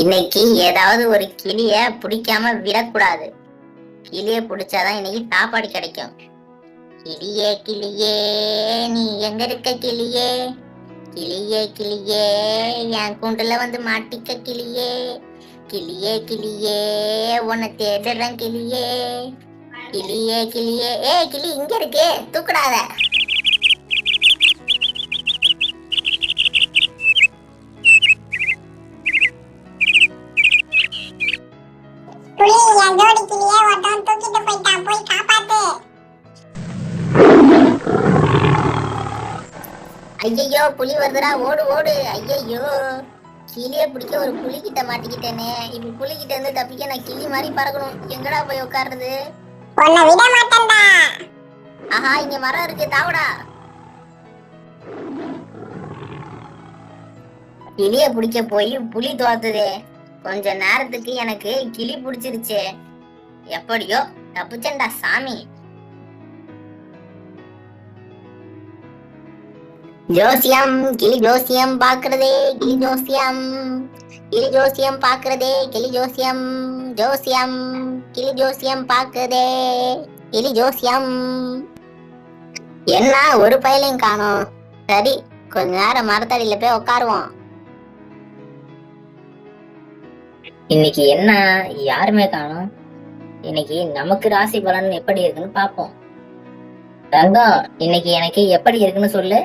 இன்னைக்கு ஏதாவது ஒரு கிளிய பிடிக்காம விடக்கூடாது. கிளிய பிடிச்சாதான் இன்னைக்கு சாப்பாடு கிடைக்கும். கிளியே கிளியே நீ எங்க இருக்க கிளியே? கிளியே கிளியே என் கூண்டுல வந்து மாட்டிக்க கிளியே. கிளியே கிளியே உன்னை தேடுறேன் கிளியே. கிளியே கிளியே ஏ கிளி இங்க இருக்கே தூக்குடாத. புலி என் ஜோடி கிளியே ஒருத்தன் தூக்கிட்டு போயிட்டான். போய் காப்பாத்து. ஐயையோ புலி வருதுடா. ஓடு ஓடு. ஐயையோ. கிளிய பிடிக்க ஒரு புலி கிட்ட மாட்டிக்கிட்டேனே. இப்ப புலி கிட்ட இருந்து தப்பிக்க நான் கிளி மாதிரி பறக்கணும். எங்கடா போய் உட்காருறது? உன்னை விட மாட்டேன்டா. ஆஹா இங்க மரம் இருக்கு. தாவடா. கிளிய பிடிக்க போய் புலி தோத்துதே. கொஞ்ச நேரத்துக்கு எனக்கு கிளி பிடிச்சிருச்சே. எப்படியோ தப்புச்சண்டா சாமி. ஜோசியம் கிளி ஜோசியம் பாக்குறதே கிளி ஜோசியம். கிளி ஜோசியம் பாக்குறதே கிளி ஜோசியம். ஜோசியம் கிளி ஜோசியம் பாக்குதே கிளி ஜோசியம். என்ன ஒரு பயலையும் காணும். சரி கொஞ்ச நேரம் மரத்தடியில போய் உட்காருவோம் இன்னைக்கு என்ன யாருமே காணோம். இன்னைக்கு நமக்கு ராசி பலன் எப்படி இருக்குன்னு பாப்போம் தங்கம் இன்னைக்கு எனக்கு எப்படி இருக்குன்னு சொல்லு.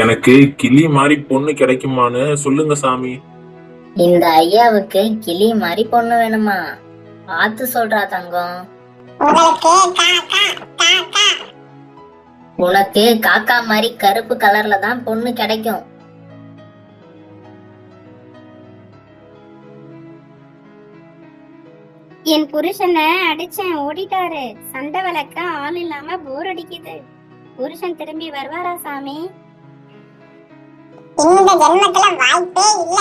எனக்கு கிளி மாதிரி பொண்ணு கிடைக்குமான்னு சொல்லுங்க சாமி. இந்த ஐயாவுக்கு கிளி மாதிரி பொண்ணு வேணுமா? பார்த்து சொல்றா தங்கம். உங்களுக்கு உனக்கு காக்கா மாதிரி கருப்பு கலர்ல தான் பொண்ணு கிடைக்கும். என் புருஷனை அடிச்சேன் ஓடிட்டாரு. சண்டை விளக்க ஆள் இல்லாம போர் அடிக்குது. புருஷன் திரும்பி வருவாரா சாமி? இந்த ஜென்மத்துல வாய்ப்பே இல்ல.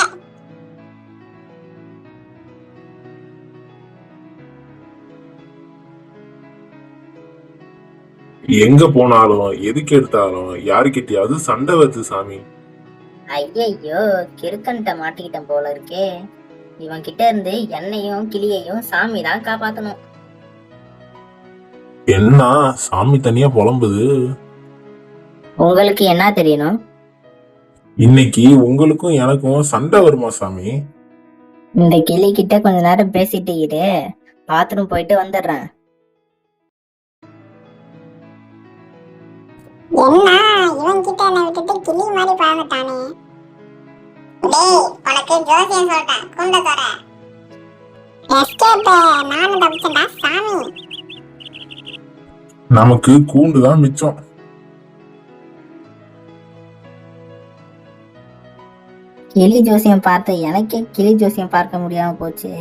எங்க போனாலும் எதுக்கு எடுத்தாலும் யாருக்கிட்டயாவது சண்டை வருது சாமி. ஐயையோ கிறுக்கன்ட்ட மாட்டிக்கிட்டேன் போல இருக்கே. இவன் கிட்ட இருந்து என்னையும் கிளியையும் சாமி தான் காப்பாத்தணும். என்ன? சாமி தனியா புலம்புது? உங்களுக்கு என்ன தெரியணும்? இன்னைக்கு உங்களுக்கும் எனக்கும் சண்டை வருமா சாமி? இந்த கிளி கிட்ட கொஞ்ச நேரம் பேசிட்டு இரு. பாத்ரூம் போயிட்டு வந்துடுறேன். என்ன? இவன் கிட்ட என்ன விட்டுட்டு கிளி மாதிரி பழந்துட்டானே டேய் உனக்கு ஜோசியம் சொல்லிட்டேன் கூண்ட தர எஸ்கேப் நானும் தப்பிச்சேன்டா சாமி. நமக்கு கூண்டு தான் மிச்சம். கிளி ஜோசியம் பார்த்த எனக்கே கிளி ஜோசியம் பார்க்க முடியாம போச்சு.